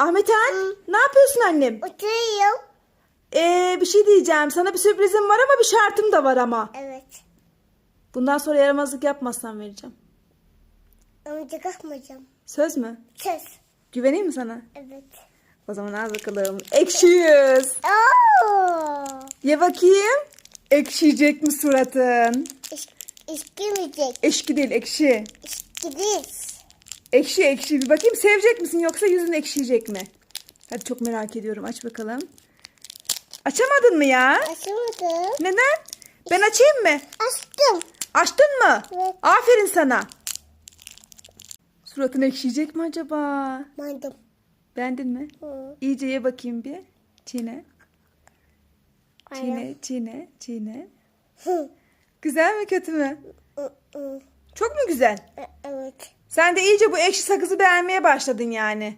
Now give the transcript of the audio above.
Ahmeten ne yapıyorsun annem? Oturuyorum. Ee, bir şey diyeceğim. Sana bir sürprizim var ama bir şartım da var ama. Evet. Bundan sonra yaramazlık yapmazsan vereceğim. Önce kalkmayacağım. Söz mü? Söz. Güveneyim mi sana? Evet. O zaman al bakalım. Ekşi yüz. Oo. Ye bakayım. Ekşiyecek mi suratın? İş, işkemeyecek. Eşki değil ekşi. İşkidiz. Ekşi ekşi. Bir bakayım sevecek misin yoksa yüzün ekşiyecek mi? Hadi çok merak ediyorum. Aç bakalım. Açamadın mı ya? Açamadım. Neden? Ben açayım mı? Açtım. Açtın mı? Evet. Aferin sana. Suratın ekşiyecek mi acaba? Mandım. Beğendin mi? Hı. İyice ye bakayım bir. Çiğne. Çiğne, çiğne, çiğne. Hı. Güzel mi kötü mü? Hı. Çok mu güzel? E- Evet. Sen de iyice bu ekşi sakızı beğenmeye başladın yani.